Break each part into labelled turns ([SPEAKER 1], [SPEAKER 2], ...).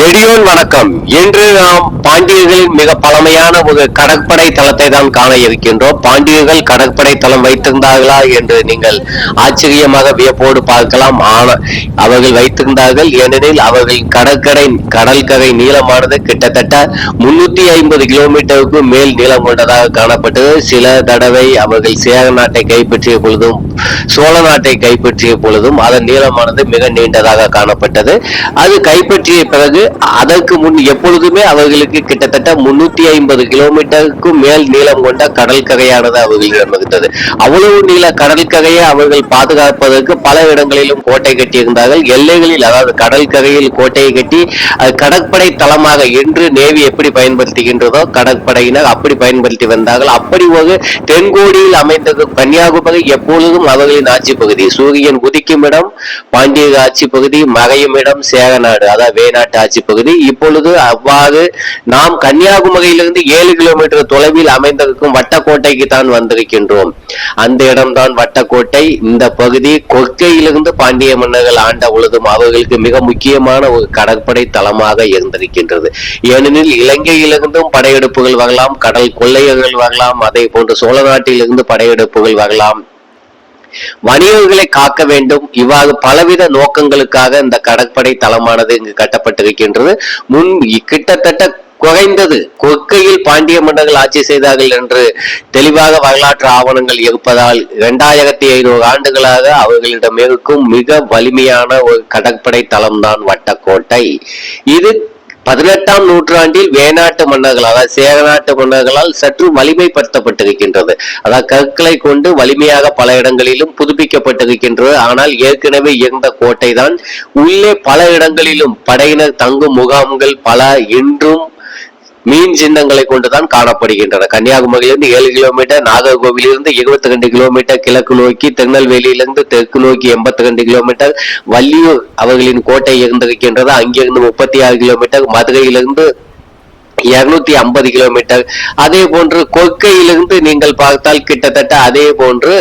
[SPEAKER 1] நெடியோன் வணக்கம். இன்று நாம் பாண்டியர்களின் மிக பழமையான ஒரு கடற்படை தளத்தை தான் காண இருக்கின்றோம். பாண்டியர்கள் கடற்படை தளம் வைத்திருந்தார்களா என்று நீங்கள் ஆச்சரியமாக வியப்போடு பார்க்கலாம். ஆனால் அவர்கள் வைத்திருந்தார்கள். ஏனெனில் அவர்கள் கடற்கரை கடற்கரை நீளமானது கிட்டத்தட்ட முன்னூத்தி ஐம்பது கிலோமீட்டருக்கு மேல் நீளம் கொண்டதாக காணப்பட்டது. சில தடவை அவர்கள் சேர நாட்டை கைப்பற்றிய பொழுதும் சோழ நாட்டை கைப்பற்றிய பொழுதும் அதன் நீளமானது மிக நீண்டதாக காணப்பட்டது. அது கைப்பற்றிய பிறகு அதற்கு முன் எப்பொழுதுமே அவர்களுக்கு கிட்டத்தட்ட முன்னூத்தி ஐம்பது கிலோமீட்டருக்கும் மேல் நீளம் கொண்ட கடற்கரையானது அவர்களிடம் இருந்தது அவ்வளவு நீள கடற்கரையை அவர்கள் பாதுகாப்பதற்கு பல இடங்களிலும் கோட்டை கட்டியிருந்தார்கள். எல்லைகளில் அதாவது கடற்கரையில் கோட்டையை கட்டி கடற்படை தளமாக என்று நேவி எப்படி பயன்படுத்துகின்றதோ கடற்படையினர் அப்படி பயன்படுத்தி வந்தார்கள். அப்படி ஒரு தென்கோடியில் அமைந்த கன்னியாகுமரி. எப்பொழுதும் அவர்களின் ஆட்சி பகுதி சூரியன் உதிக்கும் இடம் பாண்டிய ஆட்சி பகுதி மறையும் இடம் சேரநாடு அதாவது வேநாட்டு ஆட்சி பகுதி. இப்பொழுது அவ்வாறு நாம் கன்னியாகுமரியிலிருந்து ஏழு கிலோமீட்டர் தொலைவில் அமைந்திருக்கும் வட்டக்கோட்டைக்கு தான் வந்திருக்கின்றோம். அந்த இடம்தான் வட்டக்கோட்டை. இந்த பகுதி கொற்கையிலிருந்து பாண்டிய மன்னர்கள் ஆண்ட பொழுதும் அவர்களுக்கு மிக முக்கியமான ஒரு கடற்படை தளமாக இருந்திருக்கின்றது. ஏனெனில் இலங்கையிலிருந்தும் படையெடுப்புகள் வரலாம் கடல் கொள்ளையர்கள் வரலாம் அதே போன்று சோழ நாட்டிலிருந்து படையெடுப்புகள் வரலாம். வணிகர்களை காக்க வேண்டும். இவ்வாறு பலவித நோக்கங்களுக்காக இந்த கடற்படை தளமானது இங்கு கட்டப்பட்டிருக்கின்றது முன் கிட்டத்தட்ட குறைந்தது கொற்கையில் பாண்டிய மன்னர்கள் ஆட்சி செய்தார்கள் என்று தெளிவாக வரலாற்று ஆவணங்கள் இருப்பதால் இரண்டாயிரத்தி ஐநூறு ஆண்டுகளாக அவர்களிடம் இருக்கும் மிக வலிமையான ஒரு கடற்படை தளம்தான் வட்டக்கோட்டை. இது பதினெட்டாம் நூற்றாண்டில் வேணாட்டு மன்னர்கள் அதாவது சேரநாட்டு மன்னர்களால் சற்று வலிமைப்படுத்தப்பட்டிருக்கின்றது. அதாவது கற்களை கொண்டு வலிமையாக பல இடங்களிலும் புதுப்பிக்கப்பட்டிருக்கின்றது. ஆனால் ஏற்கனவே இருந்த கோட்டை தான் உள்ளே பல இடங்களிலும் படையினர் தங்கும் முகாம்கள் பல இன்றும் மீன் சின்னங்களை கொண்டுதான் காணப்படுகின்றன. கன்னியாகுமரியிலிருந்து ஏழு கிலோமீட்டர் நாகர்கோவிலிருந்து இருபத்தி ரெண்டு கிலோமீட்டர் கிழக்கு நோக்கி திருநெல்வேலியிலிருந்து தெற்கு நோக்கி எண்பத்தி ரெண்டு கிலோமீட்டர் வள்ளியூர் அவர்களின் கோட்டை இருந்திருக்கின்றது. அங்கிருந்து முப்பத்தி ஆறு கிலோமீட்டர் மதுரையிலிருந்து இருநூத்தி ஐம்பது கிலோமீட்டர். அதே போன்று கொற்கையிலிருந்து நீங்கள் பார்த்தால் கிட்டத்தட்ட அதே போன்று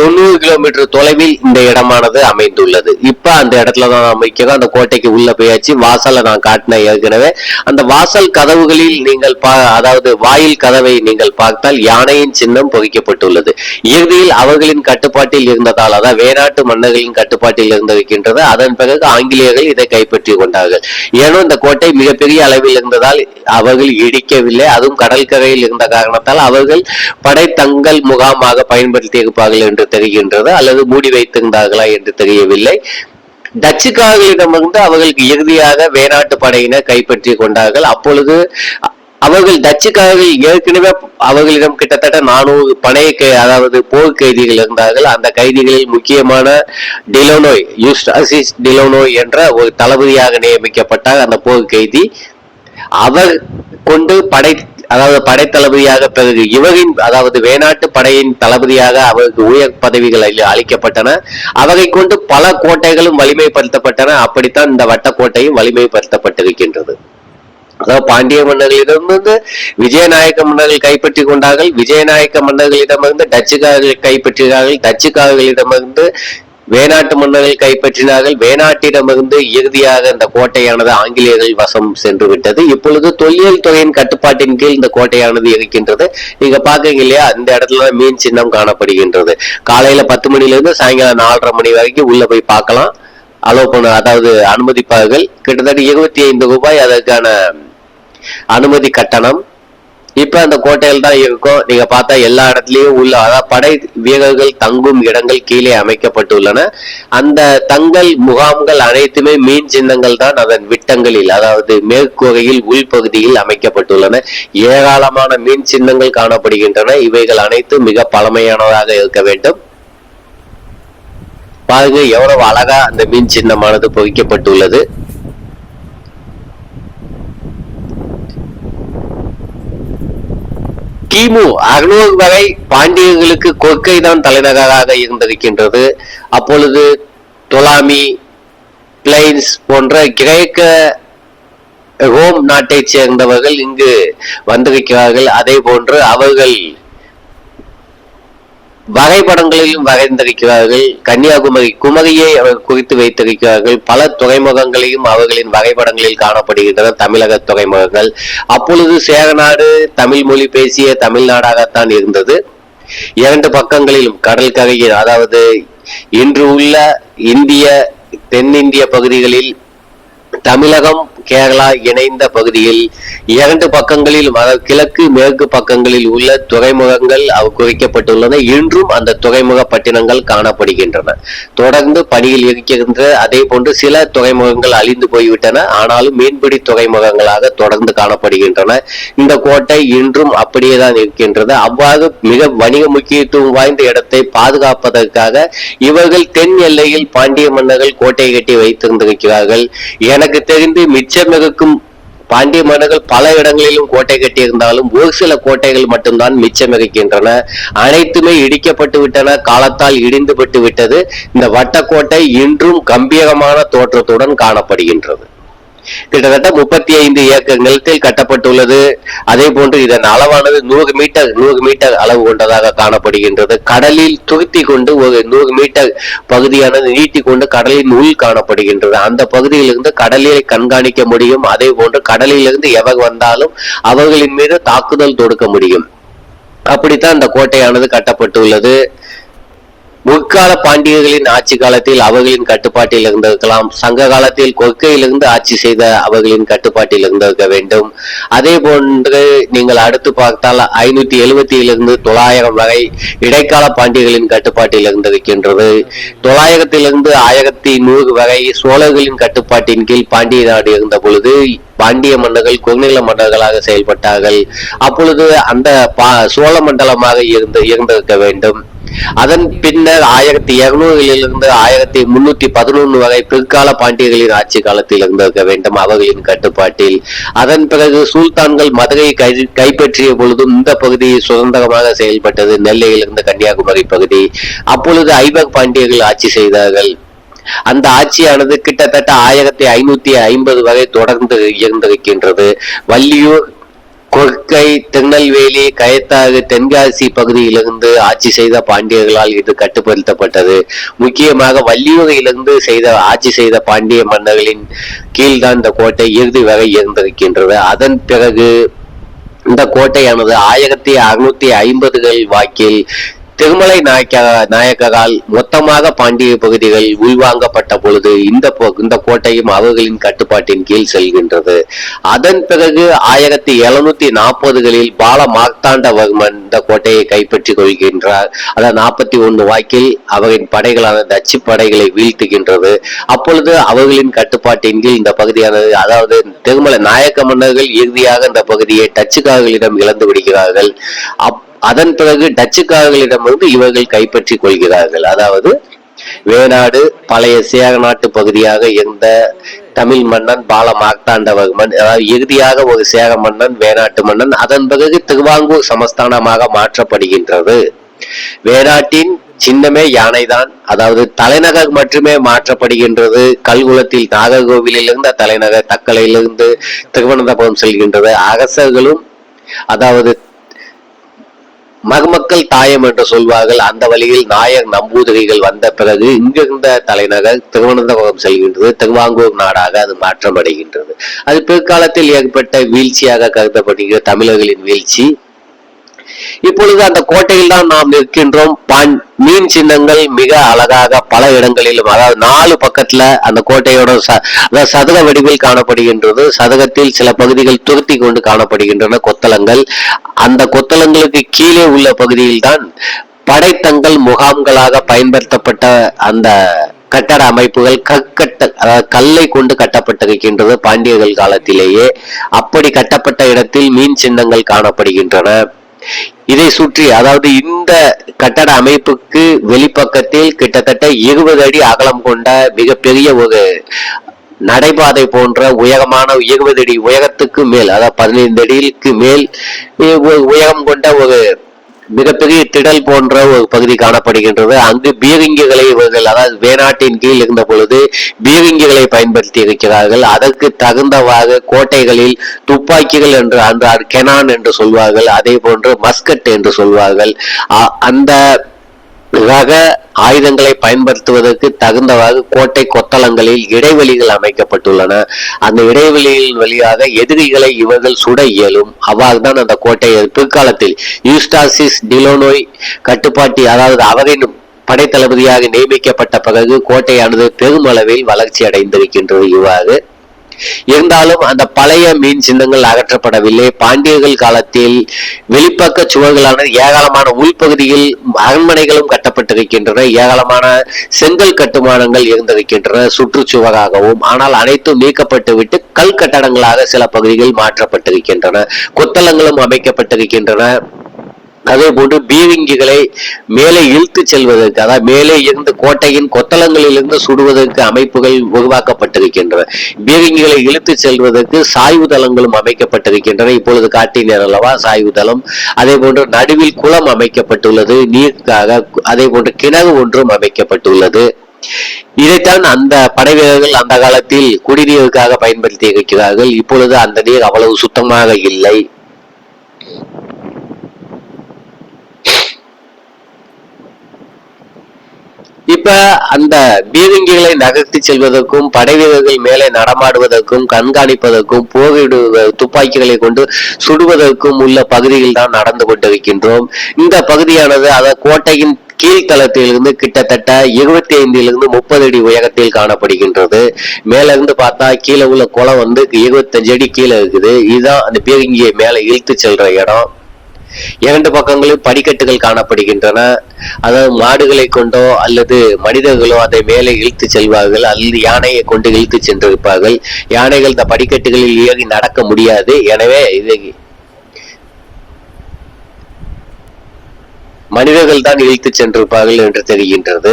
[SPEAKER 1] தொண்ணூறு கிலோமீட்டர் தொலைவில் இந்த இடமானது அமைந்துள்ளது. இப்ப அந்த இடத்துல தான் அமைக்கிறோம் அந்த கோட்டைக்கு உள்ள போயாச்சு. வாசலை நான் காட்டினேன் ஏற்கனவே. அந்த வாசல் கதவுகளில் நீங்கள் பா அதாவது வாயில் கதவை நீங்கள் பார்த்தால் யானையின் சின்னம் பொறிக்கப்பட்டுள்ளது. இறுதியில் அவர்களின் கட்டுப்பாட்டில் இருந்ததால் அதாவது வேணாட்டு மன்னர்களின் கட்டுப்பாட்டில் இருந்திருக்கின்றது அதன் பிறகு ஆங்கிலேயர்கள் இதை கைப்பற்றி கொண்டார்கள். ஏனோ இந்த கோட்டை மிகப்பெரிய அளவில் இருந்ததால் அவர்கள் இடிக்கவில்லை. அதுவும் கடற்கரையில் இருந்த காரணத்தால் அவர்கள் படை தங்கள் முகாமாக பயன்படுத்தி இருப்பார்கள் என்று தெரிகின்றது அல்லது மூடி வைத்திருந்தார்களா என்று தெரியவில்லை. டச்சுக்காரர்களிடமிருந்து அவர்களுக்கு இறுதியாக வேணாட்டு படையினர் கைப்பற்றி கொண்டார்கள். அப்பொழுது அவர்கள் டச்சுக்காரர்கள் ஏற்கனவே அவர்களிடம் கிட்டத்தட்ட நானூறு பணைய கை- அதாவது போர் கைதிகள் இருந்தார்கள். அந்த கைதிகளில் முக்கியமான டிலோனோய் யூஸ்டாசிஸ் டிலோனோய் என்ற ஒரு தளபதியாக நியமிக்கப்பட்டார் அந்த போர் கைதி. அவர் கொண்டு படை அதாவது படை தளபதியாக பிறகு இவரின் அதாவது வேணாட்டு படையின் தளபதியாக அவருக்கு உயர் பதவிகள் அளி- அளிக்கப்பட்டன. அவரை கொண்டு பல கோட்டைகளும் வலிமைப்படுத்தப்பட்டன. அப்படித்தான் இந்த வட்டக்கோட்டையும் வலிமைப்படுத்தப்பட்டிருக்கின்றது. அதாவது பாண்டிய மன்னர்களிடமிருந்து விஜயநாயக்க மன்னர்கள் கைப்பற்றி கொண்டார்கள். விஜயநாயக்க மன்னர்களிடமிருந்து டச்சுக்காரர்கள் கைப்பற்றினார்கள். டச்சுக்காரர்களிடமிருந்து வேணாட்டு மன்னர்கள் கைப்பற்றினார்கள். வேணாட்டிடமிருந்து இறுதியாக இந்த கோட்டையானது ஆங்கிலேயர்கள் வசம் சென்று விட்டது இப்பொழுது தொல்லியல் துறையின் கட்டுப்பாட்டின் கீழ் இந்த கோட்டையானது இருக்கின்றது. நீங்க பாக்குறீங்க இல்லையா? இந்த இடத்துல மீன் சின்னம் காணப்படுகின்றது. காலையில பத்து மணிலிருந்து சாயங்காலம் நாலரை மணி வரைக்கும் உள்ள போய் பார்க்கலாம். அலோ பண்ண அதாவது அனுமதிப்பார்கள். கிட்டத்தட்ட இருபத்தி ஐந்து ரூபாய் அதற்கான அனுமதி கட்டணம். இப்ப அந்த கோட்டையில் தான் இருக்கும். நீங்க பார்த்தா எல்லா இடத்துலயும் உள்ள அதாவது படை வீரர்கள் தங்கும் இடங்கள் கீழே அமைக்கப்பட்டுள்ளன. அந்த தங்கள் முகாம்கள் அனைத்துமே மீன் சின்னங்கள் தான் அதன் விட்டங்களில் அதாவது மேற்கூரையில் உள்பகுதியில் அமைக்கப்பட்டுள்ளன. ஏராளமான மீன் சின்னங்கள் காணப்படுகின்றன. இவைகள் அனைத்தும் மிக பழமையானதாக இருக்க வேண்டும். பாருங்க எவ்வளவு அழகா அந்த மீன் சின்னமானது பொறிக்கப்பட்டுள்ளது. கிமு அறுநூறு வரை பாண்டியர்களுக்கு கொற்கை தான் தலைநகராக இருந்திருக்கின்றது. அப்பொழுது தொலாமி பிளைன்ஸ் போன்ற கிரேக்க ரோம் நாட்டைச் சேர்ந்தவர்கள் இங்கு வந்திருக்கிறார்கள். அதே போன்று அவர்கள் வரைபடங்களிலும் வரைந்திருக்கிறார்கள். கன்னியாகுமரி குமரியை அவர் குறித்து வைத்திருக்கிறார்கள். பல துறைமுகங்களையும் அவர்களின் வரைபடங்களில் காணப்படுகின்றன. தமிழக துறைமுகங்கள். அப்பொழுது சேரநாடு தமிழ் மொழி பேசிய தமிழ்நாடாகத்தான் இருந்தது. இரண்டு பக்கங்களிலும் கடல் கரையில் அதாவது இன்று உள்ள இந்திய தென்னிந்திய பகுதிகளில் தமிழகம் கேரளா இணைந்த பகுதியில் இரண்டு பக்கங்களில் கிழக்கு மேற்கு பக்கங்களில் உள்ள துறைமுகங்கள் குறிக்கப்பட்டுள்ளன. இன்றும் அந்த துறைமுக பட்டினங்கள் காணப்படுகின்றன. தொடர்ந்து பணியில் இருக்கின்ற அதே போன்று சில துறைமுகங்கள் அழிந்து போய்விட்டன. ஆனாலும் மீன்பிடி துறைமுகங்களாக தொடர்ந்து காணப்படுகின்றன. இந்த கோட்டை இன்றும் அப்படியே தான் இருக்கின்றது. அவ்வாறு மிக வணிக முக்கியத்துவம் வாய்ந்த இடத்தை பாதுகாப்பதற்காக இவர்கள் தென் எல்லையில் பாண்டிய மன்னர்கள் கோட்டை கட்டி வைத்திருந்திருக்கிறார்கள். எனக்கு தெரிந்து மிச்சம் மிகுக்கும் பாண்டிய மன்னர்கள் பல இடங்களிலும் கோட்டை கட்டியிருந்தாலும் ஒரு சில கோட்டைகள் மட்டும்தான் மிச்சம் அனைத்துமே இடிக்கப்பட்டு விட்டன. காலத்தால் இடிந்துபட்டு விட்டது. இந்த வட்டக்கோட்டை இன்றும் கம்பீரமான தோற்றத்துடன் காணப்படுகின்றது. கிட்டத்தட்ட முப்பத்தி ஐந்து ஏக்கர் நிலத்தில் கட்டப்பட்டுள்ளது. அதே போன்று இதன் அளவானது நூறு மீட்டர் நூறு மீட்டர் அளவு கொண்டதாக காணப்படுகின்றது. கடலில் துருத்தி கொண்டு ஒரு நூறு மீட்டர் பகுதியானது நீட்டி கொண்டு கடலின் உள் காணப்படுகின்றது. அந்த பகுதியிலிருந்து கடலில் கண்காணிக்க முடியும். அதே போன்று கடலிலிருந்து எவர் வந்தாலும் அவர்களின் மீது தாக்குதல் தொடுக்க முடியும். அப்படித்தான் அந்த கோட்டையானது கட்டப்பட்டுள்ளது. முற்கால பாண்டியர்களின் ஆட்சி காலத்தில் அவர்களின் கட்டுப்பாட்டில் இருந்திருக்கலாம். சங்க காலத்தில் கொற்கையிலிருந்து ஆட்சி செய்த அவர்களின் கட்டுப்பாட்டில் இருந்திருக்க வேண்டும். அதே போன்று நீங்கள் அடுத்து பார்த்தால் ஐநூத்தி எழுபத்தியிலிருந்து தொள்ளாயிரம் வரை இடைக்கால பாண்டியர்களின் கட்டுப்பாட்டில் இருந்திருக்கின்றது. தொள்ளாயிரத்திலிருந்து ஆயிரத்தி நூறு வரை சோழர்களின் கட்டுப்பாட்டின் கீழ் பாண்டிய நாடு இருந்த பொழுது பாண்டிய மன்னர்கள் குறுநில மன்னர்களாக செயல்பட்டார்கள். அப்பொழுது அந்த பா- சோழ மண்டலமாக இருந்து இருந்திருக்க வேண்டும். அதன் பின்னர் ஆயிரத்தி இருநூறுகளிலிருந்து ஆயிரத்தி முன்னூத்தி பதினொன்று வரை பிற்கால பாண்டியர்களின் ஆட்சி காலத்தில் இருந்திருக்க வேண்டும். அவர்களின் கட்டுப்பாட்டில். அதன் பிறகு சுல்தான்கள் மதுரையை கை கைப்பற்றிய பொழுதும் இந்த பகுதி சுதந்திரமாக செயல்பட்டது. நெல்லையிலிருந்து கன்னியாகுமரி பகுதி. அப்பொழுது ஐபக் பாண்டியர்கள் ஆட்சி செய்தார்கள். அந்த ஆட்சியானது கிட்டத்தட்ட ஆயிரத்தி ஐநூத்தி ஐம்பது வரை தொடர்ந்து இருந்திருக்கின்றது. வள்ளியூர் கொற்கை திருநெல்வேலி கயத்தாறு தென்காசி பகுதியிலிருந்து ஆட்சி செய்த பாண்டியர்களால் இது கட்டுப்படுத்தப்பட்டது. முக்கியமாக வள்ளியூரையிலிருந்து செய்த ஆட்சி செய்த பாண்டிய மன்னர்களின் கீழ்தான் இந்த கோட்டை இறுதி வரை இருந்திருக்கின்றது. அதன் பிறகு இந்த கோட்டையானது ஆயிரத்தி அறுநூத்தி ஐம்பதுகள் வாக்கில் திருமலை நாயக்க நாயக்கரால் மொத்தமாக பாண்டிய பகுதிகள் உள்வாங்கப்பட்ட பொழுது இந்த போ- இந்த கோட்டையும் அவர்களின் கட்டுப்பாட்டின் கீழ் செல்கின்றது. அதன் பிறகு ஆயிரத்தி எழுநூத்தி நாற்பதுகளில் பால மார்த்தாண்டவர்மன் இந்த கோட்டையை கைப்பற்றிக் கொள்கின்றார். அதாவது நாற்பத்தி ஒன்று வாக்கில் அவரின் படைகளான டச்சு படைகளை வீழ்த்துகின்றது. அப்பொழுது அவர்களின் கட்டுப்பாட்டின் கீழ் இந்த பகுதியானது அதாவது திருமலை நாயக்க மன்னர்கள் இறுதியாக இந்த பகுதியை டச்சுக்காரர்களிடம் இழந்து விடுகிறார்கள். அப் அதன் பிறகு டச்சுக்காரர்களிடமிருந்து இவர்கள் கைப்பற்றிக் கொள்கிறார்கள். அதாவது வேணாடு பழைய சேர நாட்டு பகுதியாக இருந்த தமிழ் மன்னன் பால மார்த்தாண்டவர்மன் அதாவது இறுதியாக ஒரு சேர மன்னன் வேணாட்டு மன்னன் அதன் பிறகு திருவாங்கூர் சமஸ்தானமாக மாற்றப்படுகின்றது. வேணாட்டின் சின்னமே யானைதான் அதாவது தலைநகர் மட்டுமே மாற்றப்படுகின்றது. கல்குளத்தில் நாகர்கோவிலிருந்து தலைநகர் தக்கலையிலிருந்து திருவனந்தபுரம் செல்கின்றது. அரசர்களும் அதாவது மகமக்கள் தாயம் என்று சொல்வார்கள். அந்த வழியில் நாயர் நம்பூதிரிகள் வந்த பிறகு இங்கிருந்த தலைநகர் திருவனந்தபுரம் செல்கின்றது. திருவாங்கூர் நாடாக அது மாற்றமடைகின்றது. அது பிற்காலத்தில் ஏற்பட்ட வீழ்ச்சியாக கருதப்படுகிற தமிழர்களின் வீழ்ச்சி. இப்பொழுது அந்த கோட்டையில் தான் நாம் நிற்கின்றோம். பான் மீன் சின்னங்கள் மிக அழகாக பல இடங்களிலும் அதாவது நாலு பக்கத்துல அந்த கோட்டையோட சதுக வடிவில் காணப்படுகின்றது. சதகத்தில் சில பகுதிகள் துருத்தி கொண்டு காணப்படுகின்றன கொத்தளங்கள். அந்த கொத்தளங்களுக்கு கீழே உள்ள பகுதியில் தான் படைத்தங்கள் முகாம்களாக பயன்படுத்தப்பட்ட அந்த கட்டட அமைப்புகள் கற்கட்ட அதாவது கல்லை கொண்டு கட்டப்பட்டிருக்கின்றது பாண்டியர்கள் காலத்திலேயே. அப்படி கட்டப்பட்ட இடத்தில் மீன் சின்னங்கள் காணப்படுகின்றன. இதை சுற்றி அதாவது இந்த கட்டட அமைப்புக்கு வெளிப்பக்கத்தில் கிட்டத்தட்ட இருபது அடி அகலம் கொண்ட மிகப்பெரிய ஒரு நடைபாதை போன்ற உயரமான இருபது அடி உயரத்துக்கு மேல் அதாவது பதினைந்து அடிக்கு மேல் உ- உயரம் கொண்ட ஒரு மிகப்பெரிய திடல் போன்ற ஒரு பகுதி காணப்படுகின்றது. அங்கு பீரிங்குகளை இவர்கள் அதாவது வேணாட்டின் கீழ் இருந்த பொழுது பீரிங்குகளை பயன்படுத்தி இருக்கிறார்கள். அதற்கு தகுந்தவாக கோட்டைகளில் துப்பாக்கிகள் என்று அந்த கெனான் என்று சொல்வார்கள். அதே போன்று மஸ்கட் என்று சொல்வார்கள். அ- அந்த ரக ஆயுதங்களை பயன்படுத்துவதற்கு தகுந்தவாறு கோட்டை கொத்தளங்களில் இடைவெளிகள் அமைக்கப்பட்டுள்ளன. அந்த இடைவெளிகளின் வழியாக எதிரிகளை இவர்கள் சுட இயலும். அவ்வாறுதான் அந்த கோட்டையை பிற்காலத்தில் யூஸ்டாசிஸ் டிலோனோய் கட்டுப்பாட்டி அதாவது அவரின் படைத்தளபதியாக நியமிக்கப்பட்ட பிறகு கோட்டையானது பெருமளவில் வளர்ச்சி அடைந்திருக்கின்றது இவ்வாறு இருந்தாலும் அந்த பழைய மீன் சின்னங்கள் அகற்றப்படவில்லை. பாண்டியர்கள் காலத்தில் வெளிப்பக்க சுவர்களான ஏராளமான உள்பகுதியில் அரண்மனைகளும் கட்டப்பட்டிருக்கின்றன. ஏராளமான செங்கல் கட்டுமானங்கள் இருந்திருக்கின்றன சுற்றுச்சுவராகவும். ஆனால் அனைத்தும் நீக்கப்பட்டு விட்டு கல் கட்டடங்களாக சில பகுதிகள் மாற்றப்பட்டிருக்கின்றன. கொத்தளங்களும் அமைக்கப்பட்டிருக்கின்றன. அதே போன்று பீவிங்கிகளை மேலே இழுத்து செல்வதற்கு அதாவது மேலே இருந்து கோட்டையின் கொத்தளங்களில் இருந்து சுடுவதற்கு அமைப்புகள் உருவாக்கப்பட்டிருக்கின்றன. பீவிங்கிகளை இழுத்து செல்வதற்கு சாய்வு தளங்களும் அமைக்கப்பட்டிருக்கின்றன. இப்பொழுது காட்டினர் அல்லவா? சாய்வு தளம். அதே போன்று நடுவில் குளம் அமைக்கப்பட்டுள்ளது. நீருக்காக அதே போன்று கிணறு ஒன்றும் அமைக்கப்பட்டுள்ளது. இதைத்தான் அந்த படை வீரர்கள் அந்த காலத்தில் குடிநீருக்காக பயன்படுத்தி இருக்கிறார்கள். இப்பொழுது அந்த நீர் அவ்வளவு சுத்தமாக இல்லை. இப்ப அந்த பீரங்கிகளை நகர்த்தி செல்வதற்கும் படை வீரர்கள் மேலே நடமாடுவதற்கும் கண்காணிப்பதற்கும் போரிடுவ துப்பாக்கிகளை கொண்டு சுடுவதற்கும் உள்ள பகுதியில் தான் நடந்து கொண்டிருக்கின்றோம். இந்த பகுதியானது அத கோட்டையின் கீழ்த்தளத்திலிருந்து கிட்டத்தட்ட இருபத்தி ஐந்திலிருந்து முப்பது அடி உயரத்தில் காணப்படுகின்றது. மேல இருந்து பார்த்தா கீழே உள்ள குளம் வந்து இருபத்தஞ்சு அடி கீழே இருக்குது. இதுதான் அந்த பீரங்கியை மேலே இழுத்து செல்ற இடம். இரண்டு பக்கங்களிலும் படிக்கட்டுகள் காணப்படுகின்றன. அதாவது மாடுகளை கொண்டோ அல்லது மனிதர்களோ அதை மேலே இழுத்து செல்வார்கள். அல்லது யானையை கொண்டு இழுத்து சென்றிருப்பார்கள். யானைகள் இந்த படிக்கட்டுகளில் ஏறி நடக்க முடியாது. எனவே இது மனிதர்கள் தான் இழுத்து சென்றிருப்பார்கள் என்று தெரிகின்றது.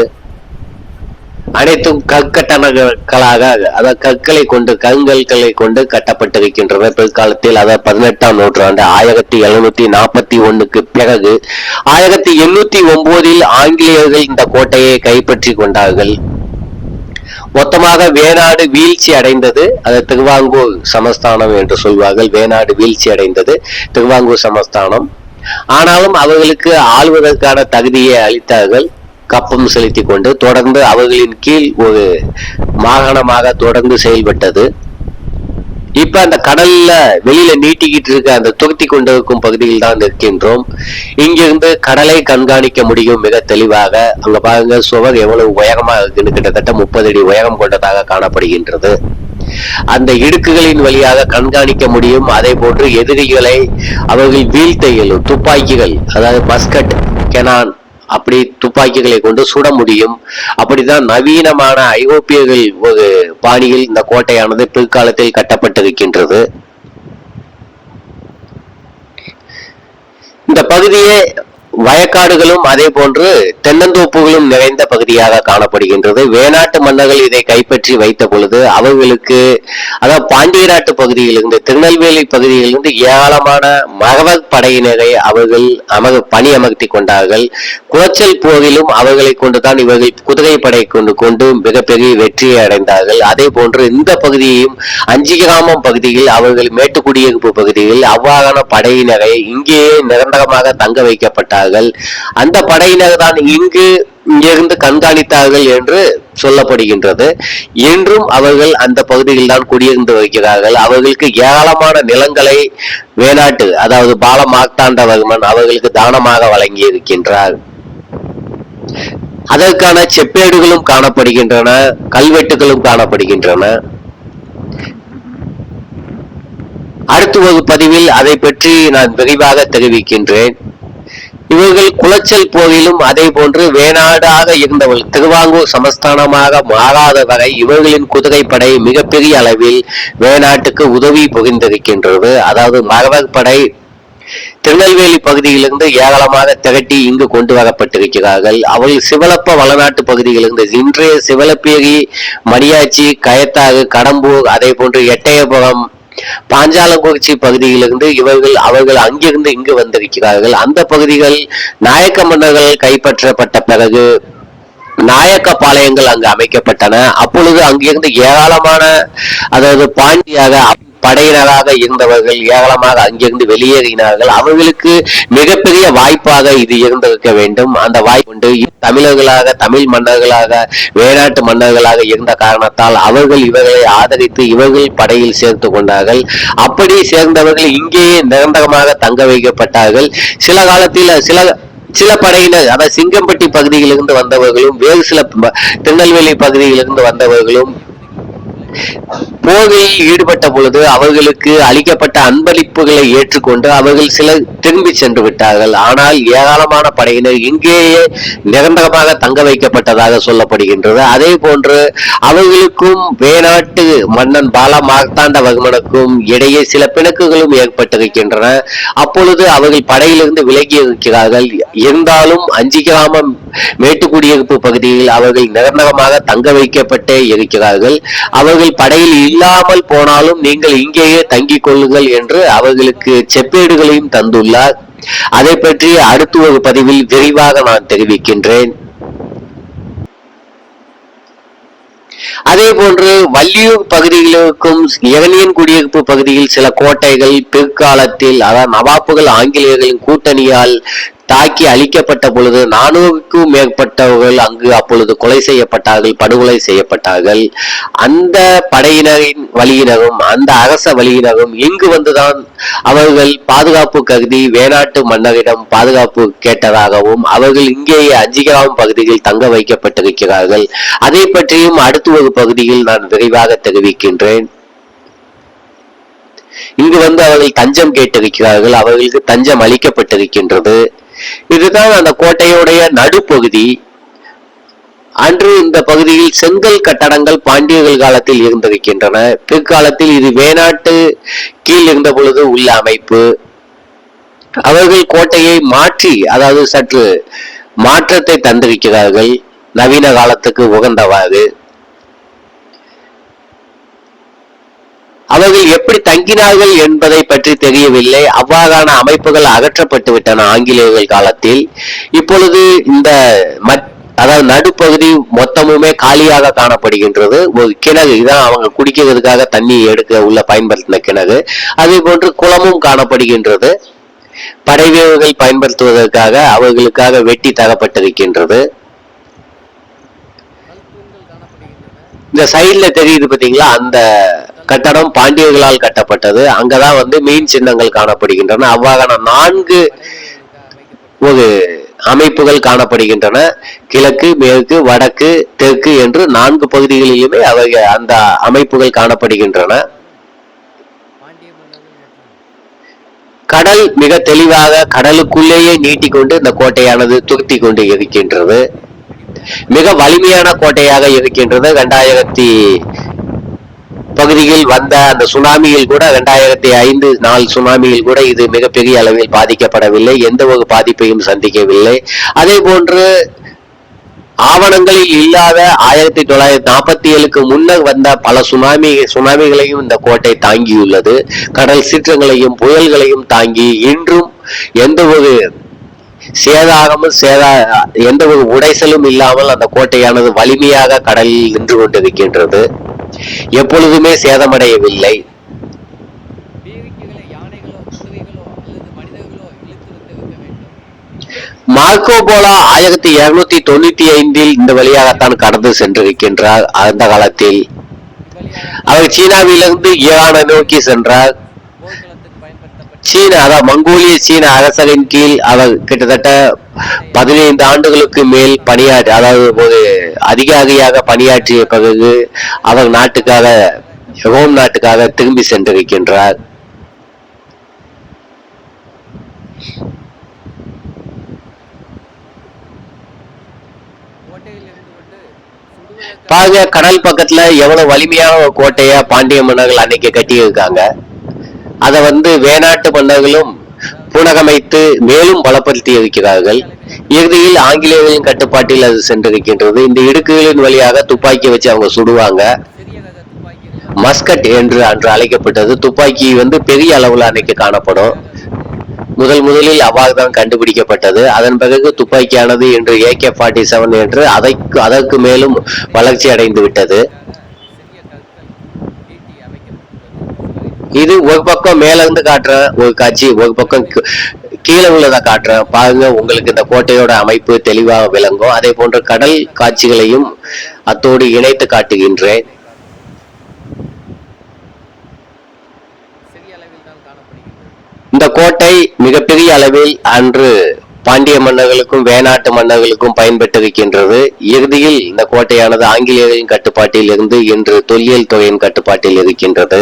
[SPEAKER 1] அனைத்தும் கற்கட்டணங்களாக அதாவது கற்களை கொண்டு கருங்கற்களை கொண்டு கட்டப்பட்டிருக்கின்றன. பிற்காலத்தில் அதாவது பதினெட்டாம் நூற்றாண்டு ஆயிரத்தி எழுநூத்தி நாற்பத்தி ஒண்ணுக்கு பிறகு ஆயிரத்தி எண்ணூத்தி ஒன்பதில் ஆங்கிலேயர்கள் இந்த கோட்டையை கைப்பற்றி கொண்டார்கள். மொத்தமாக வேணாடு வீழ்ச்சி அடைந்தது. அது திருவாங்கூர் சமஸ்தானம் என்று சொல்வார்கள். வேணாடு வீழ்ச்சி அடைந்தது. திருவாங்கூர் சமஸ்தானம். ஆனாலும் அவர்களுக்கு ஆளுவதற்கான தகுதியை அளித்தார்கள். கப்பம் செலுத்தி கொண்டு தொடர்ந்து அவர்களின் கீழ் ஒரு மாகாணமாக தொடர்ந்து செயல்பட்டது. இப்ப அந்த கடல்ல வெளியில நீட்டிக்கிட்டு இருக்க அந்த துரத்தி கொண்டிருக்கும் பகுதியில் தான் நிற்கின்றோம். இங்கிருந்து கடலை கண்காணிக்க முடியும் மிக தெளிவாக. அங்க பாருங்க சுவர் எவ்வளவு உயரமா இருக்குன்னு கிட்டத்தட்ட முப்பது அடி உயரம் கொண்டதாக காணப்படுகின்றது. அந்த இடுக்குகளின் வழியாக கண்காணிக்க முடியும். அதே போன்று எதிரிகளை அவர்கள் வீழ்த்த இயலும். துப்பாக்கிகள் அதாவது பஸ்கட் கெனான் அப்படி துப்பாக்கிகளை கொண்டு சுட முடியும். அப்படிதான் நவீனமான ஐரோப்பியர்கள் ஒரு பாணியில் இந்த கோட்டையானது பிற்காலத்தில் கட்டப்பட்டிருக்கின்றது. இந்த பகுதியே வயக்காடுகளும் அதே போன்று தென்னந்தோப்புகளும் நிறைந்த பகுதியாக காணப்படுகின்றது. வேணாட்டு மன்னர்கள் இதை கைப்பற்றி வைத்த பொழுது அவர்களுக்கு அதாவது பாண்டிய நாட்டு பகுதியிலிருந்து திருநெல்வேலி பகுதியிலிருந்து ஏராளமான மகவ படையினரை அவர்கள் அமக பணி அமர்த்தி கொண்டார்கள். குளச்சல் போரிலும் அவர்களை கொண்டுதான் இவர்கள் குதிரை படை கொண்டு கொண்டு மிகப்பெரிய வெற்றியை அடைந்தார்கள். அதே போன்று இந்த பகுதியையும் அஞ்சு கிராமம் பகுதியில் அவர்கள் மேட்டுக்குடியிருப்பு பகுதியில் அவ்வாறான படையினரை இங்கேயே நிரந்தரமாக தங்க வைக்கப்பட்டார்கள். அந்த படையினர் தான் இங்கு இங்கிருந்து கண்காணித்தார்கள் என்று சொல்லப்படுகின்றது. என்றும் அவர்கள் அந்த பகுதியில் தான் குடியிருந்து வருகிறார்கள் அவர்களுக்கு ஏராளமான நிலங்களை வேணாட்டு அதாவது பால மார்த்தாண்டவர்மன் அவர்களுக்கு தானமாக வழங்கி இருக்கின்றார் அதற்கான செப்பேடுகளும் காணப்படுகின்றன கல்வெட்டுகளும் காணப்படுகின்றன. அடுத்து ஒரு பதிவில் அதை பற்றி நான் விரிவாக தெரிவிக்கின்றேன். இவர்கள் குளச்சல் போரிலும் அதே போன்று வேணாடாக இருந்தவள் திருவாங்கூர் சமஸ்தானமாக மாறாத வரை இவர்களின் குதிரைப்படை மிகப்பெரிய அளவில் வேணாட்டுக்கு உதவி புரிந்திருக்கின்றது. அதாவது மரவர் படை திருநெல்வேலி பகுதியிலிருந்து ஏராளமாக திரட்டி இங்கு கொண்டு வரப்பட்டிருக்கிறார்கள். அவள் சிவலப்ப வளநாட்டு பகுதியிலிருந்து இன்றைய சிவலப்பேரி மணியாச்சி கயத்தாறு கடம்பூர் அதே போன்று எட்டயபுரம் பாஞ்சாலங்குறிச்சி பகுதியிலிருந்து இவர்கள் அவர்கள் அங்கிருந்து இங்கு வந்திருக்கிறார்கள். அந்த பகுதிகள் நாயக்க மன்னர்கள் கைப்பற்றப்பட்ட பிறகு நாயக்க பாளையங்கள் அங்கு அமைக்கப்பட்டன. அப்பொழுது அங்கிருந்து ஏராளமான அதாவது பாண்டியாக படையினராக இருந்தவர்கள் ஏராளமாக அங்கிருந்து வெளியேறினார்கள். அவர்களுக்கு மிகப்பெரிய வாய்ப்பாக இது இருந்திருக்க வேண்டும். அந்த வாய்ப்பு உண்டு. தமிழர்களாக தமிழ் மன்னர்களாக வேணாட்டு மன்னர்களாக இருந்த காரணத்தால் அவர்கள் இவர்களை ஆதரித்து இவர்கள் படையில் சேர்த்து கொண்டார்கள். அப்படி சேர்ந்தவர்கள் இங்கேயே நிரந்தரமாக தங்க வைக்கப்பட்டார்கள். சில காலத்தில் சில சில படையினர் அதாவது சிங்கம்பட்டி பகுதியிலிருந்து வந்தவர்களும் வேறு சில திருநெல்வேலி பகுதியிலிருந்து வந்தவர்களும் போகையில் ஈடுபட்ட பொழுது அவர்களுக்கு அளிக்கப்பட்ட அன்பளிப்புகளை ஏற்றுக்கொண்டு அவர்கள் சிலர் திரும்பி சென்று விட்டார்கள். ஆனால் ஏராளமான படையினர் இங்கேயே நிரந்தரமாக தங்க வைக்கப்பட்டதாக சொல்லப்படுகின்றது. அதே போன்று அவர்களுக்கும் வேநாட்டு மன்னன் பால மார்த்தாண்டவர்மனுக்கும் இடையே சில பிணக்குகளும் ஏற்பட்டிருக்கின்றன. அப்பொழுது அவர்கள் படையிலிருந்து விலகி இருக்கிறார்கள். இருந்தாலும் அஞ்சு கிராமம் மேட்டுக்குடியிருப்பு பகுதியில் அவர்கள் நிரந்தரமாக தங்க வைக்கப்பட்டே இருக்கிறார்கள். அவர்கள் படையில் இல்லாமல் போனாலும் நீங்கள் இங்கேயே தங்கிக் கொள்ளுங்கள் என்று அவர்களுக்கு செப்பேடுகளையும் தந்துள்ளார். அதை பற்றி அடுத்த ஒரு பதிவில் விரிவாக நான் தெரிவிக்கின்றேன். அதே போன்று வள்ளியூர் பகுதிகளுக்கும் இரணியன் குடியிருப்பு பகுதியில் சில கோட்டைகள் பிற்காலத்தில் அதாவது நவாப்புகள் ஆங்கிலேயர்களின் கூட்டணியால் தாக்கி அழிக்கப்பட்ட பொழுது நானூறுக்கும் மேற்பட்டவர்கள் அங்கு அப்பொழுது கொலை செய்யப்பட்டார்கள் படுகொலை செய்யப்பட்டார்கள். அந்த படையினரின் வழியினரும் அந்த அரச வழியினரும் இங்கு வந்துதான் அவர்கள் பாதுகாப்பு கருதி வேணாட்டு மன்னரிடம் பாதுகாப்பு கேட்டதாகவும் அவர்கள் இங்கேயே அஞ்சிகிராம் பகுதியில் தங்க வைக்கப்பட்டிருக்கிறார்கள். அதை பற்றியும் அடுத்த ஒரு பகுதியில் நான் விரைவாக தெரிவிக்கின்றேன். இங்கு வந்து அவர்கள் தஞ்சம் கேட்டிருக்கிறார்கள். அவர்களுக்கு தஞ்சம் அளிக்கப்பட்டிருக்கின்றது. இதுதான் அந்த கோட்டையுடைய நடுப்பகுதி. அன்று இந்த பகுதியில் செங்கல் கட்டடங்கள் பாண்டியர்கள் காலத்தில் இருந்திருக்கின்றன. பிற்காலத்தில் இது வேணாட்டு கீழ் இருந்த பொழுது உள்ள அமைப்பு. அவர்கள் கோட்டையை மாற்றி அதாவது சற்று மாற்றத்தை தந்திருக்கிறார்கள். நவீன காலத்துக்கு உகந்தவாறு. அவர்கள் எப்படி தங்கினார்கள் என்பதை பற்றி தெரியவில்லை. அவ்வாறான அமைப்புகள் அகற்றப்பட்டு விட்டன ஆங்கிலேயர்கள் காலத்தில். இப்பொழுது இந்த மத்- அதாவது நடுப்பகுதி மொத்தமுமே காலியாக காணப்படுகின்றது. ஒரு கிணறு இதான் அவங்க குடிக்கிறதுக்காக தண்ணி எடுக்க உள்ள பயன்படுத்தின கிணறு. அதே போன்று குளமும் காணப்படுகின்றது. படை வீரர்கள் பயன்படுத்துவதற்காக அவர்களுக்காக வெட்டி தரப்பட்டிருக்கின்றது. இந்த சைட்ல தெரியுது பாத்தீங்களா? அந்த கட்டடம் பாண்டியர்களால் கட்டப்பட்டது. அங்கதான் வந்து மீன் சின்னங்கள் காணப்படுகின்றன. அவ்வாறான நான்கு ஒரு அமைப்புகள் காணப்படுகின்றன. கிழக்கு மேற்கு வடக்கு தெற்கு என்று நான்கு பகுதிகளிலுமே அவை அந்த அமைப்புகள் காணப்படுகின்றன. கடல் மிக தெளிவாக கடலுக்குள்ளேயே நீட்டிக்கொண்டு இந்த கோட்டையானது துருத்தி கொண்டு இருக்கின்றது. மிக வலிமையான கோட்டையாக இருக்கின்றது. ரெண்டாயிரத்தி பகுதியில் வந்த அந்த சுனாமியில் கூட ரெண்டாயிரத்தி ஐந்து நாள் சுனாமியில் கூட இது மிகப்பெரிய அளவில் பாதிக்கப்படவில்லை. எந்த ஒரு பாதிப்பையும் சந்திக்கவில்லை. அதே போன்று ஆவணங்களில் இல்லாத ஆயிரத்தி தொள்ளாயிரத்தி நாற்பத்தி ஏழுக்கு முன்னர் வந்த பல சுனாமி சுனாமிகளையும் இந்த கோட்டை தாங்கியுள்ளது. கடல் சீற்றங்களையும் புயல்களையும் தாங்கி இன்றும் எந்த ஒரு சேதாகமும் சேதா எந்த ஒரு உடைசலும் இல்லாமல் அந்த கோட்டையானது வலிமையாக கடலில் நின்று கொண்டிருக்கின்றது. எப்பொழுதுமே சேதமடையவில்லை. மார்க்கோ போலா ஆயிரத்தி இருநூத்தி தொண்ணூத்தி ஐந்தில் இந்த வழியாகத்தான் கடந்து சென்றிருக்கின்றார். அந்த காலத்தில் அவர் சீனாவிலிருந்து ஈரானை நோக்கி சென்றார். சீன அதாவது மங்கோலிய சீன அரசரின் கீழ் அவர் கிட்டத்தட்ட பதினைந்து ஆண்டுகளுக்கு மேல் பணியாற்றி அதாவது ஒரு அதிகாரியாக பணியாற்றிய பிறகு அவர் நாட்டுக்காக ரோம் நாட்டுக்காக திரும்பி சென்றிருக்கின்றார். பாருங்க கடல் பக்கத்துல எவ்வளவு வலிமையான கோட்டையா கோட்டைய பாண்டிய மன்னர்கள் அன்னைக்கு கட்டியிருக்காங்க. அதை வந்து வேணாட்டு மன்னர்களும் புனகமைத்து மேலும் பலப்படுத்தி இருக்கிறார்கள் இறுதியில் ஆங்கிலேயர்களின் கட்டுப்பாட்டில் அது சென்றிருக்கின்றது. இந்த இடுக்குகளின் வழியாக துப்பாக்கி வச்சு அவங்க சுடுவாங்க. மஸ்கட் என்று அன்று அழைக்கப்பட்டது. துப்பாக்கி வந்து பெரிய அளவில் அன்னைக்கு காணப்படும். முதல் முதலில் அவ்வாறு தான் கண்டுபிடிக்கப்பட்டது. அதன் பிறகு துப்பாக்கியானது இன்று ஏகே ஃபார்ட்டி செவன் என்று அதை அதற்கு மேலும் வளர்ச்சி அடைந்து விட்டது
[SPEAKER 2] சிறிய கற்கள் ஈட்டி அமைக்கப்பட்டுள்ளது
[SPEAKER 1] இது ஒரு பக்கம் மேல இருந்து காட்டுறேன் ஒரு காட்சி ஒரு பக்கம் கீழே உள்ளதை காட்டுறேன் பாருங்க உங்களுக்கு இந்த கோட்டையோட அமைப்பு தெளிவாக விளங்கும். அதே போன்று கடல் காட்சிகளையும் அத்தோடு இணைத்து காட்டுகின்றேன். இந்த கோட்டை மிகப்பெரிய அளவில் அன்று பாண்டிய மன்னர்களுக்கும் வேணாட்டு மன்னர்களுக்கும் பயன்பட்டிருக்கின்றது இறுதியில் இந்த கோட்டையானது ஆங்கிலேயரின் கட்டுப்பாட்டில் இருந்து இன்று தொல்லியல் துறையின் கட்டுப்பாட்டில் இருக்கின்றது.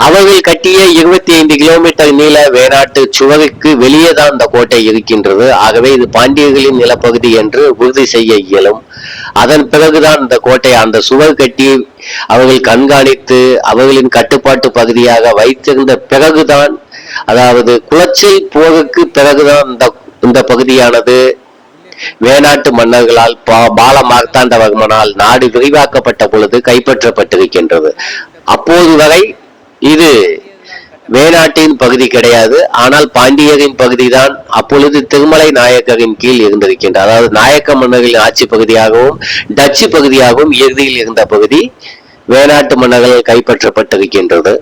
[SPEAKER 1] அவர்கள் கட்டிய இருபத்தி ஐந்து கிலோமீட்டர் நீள வேணாட்டு சுவருக்கு வெளியே தான் இந்த கோட்டை இருக்கின்றது. ஆகவே இது பாண்டியர்களின் நிலப்பகுதி என்று உறுதி செய்ய இயலும். அதன் பிறகுதான் இந்த கோட்டை அந்த சுவர் கட்டி அவர்கள் கண்காணித்து அவர்களின் கட்டுப்பாட்டு பகுதியாக வைத்திருந்த பிறகுதான் அதாவது குளச்சல் போருக்கு பிறகுதான் இந்த இந்த பகுதியானது வேணாட்டு மன்னர்களால் பா- பால மார்த்தாண்டவர்மனால் நாடு விரிவாக்கப்பட்ட பொழுது கைப்பற்றப்பட்டிருக்கின்றது. அப்போது வரை இது வேணாட்டின் பகுதி கிடையாது. ஆனால் பாண்டியரின் பகுதிதான் அப்பொழுது திருமலை நாயக்கரின் கீழ் இருந்திருக்கின்ற அதாவது நாயக்க மன்னர்களின் ஆட்சி பகுதியாகவும் டச்சு பகுதியாகவும் இறுதியில் இருந்த பகுதி வேணாட்டு மன்னர்கள் கைப்பற்றப்பட்டிருக்கின்றது.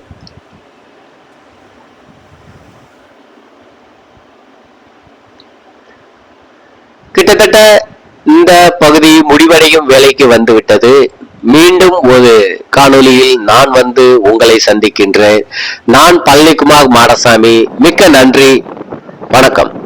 [SPEAKER 1] கிட்டத்தட்ட இந்த பகுதி முடிவடையும் வேலைக்கு வந்துவிட்டது. மீண்டும் ஒரு காணொலியில் நான் வந்து உங்களை சந்திக்கின்றேன். நான் பழனிக்குமார் மாடசாமி. மிக்க நன்றி. வணக்கம்.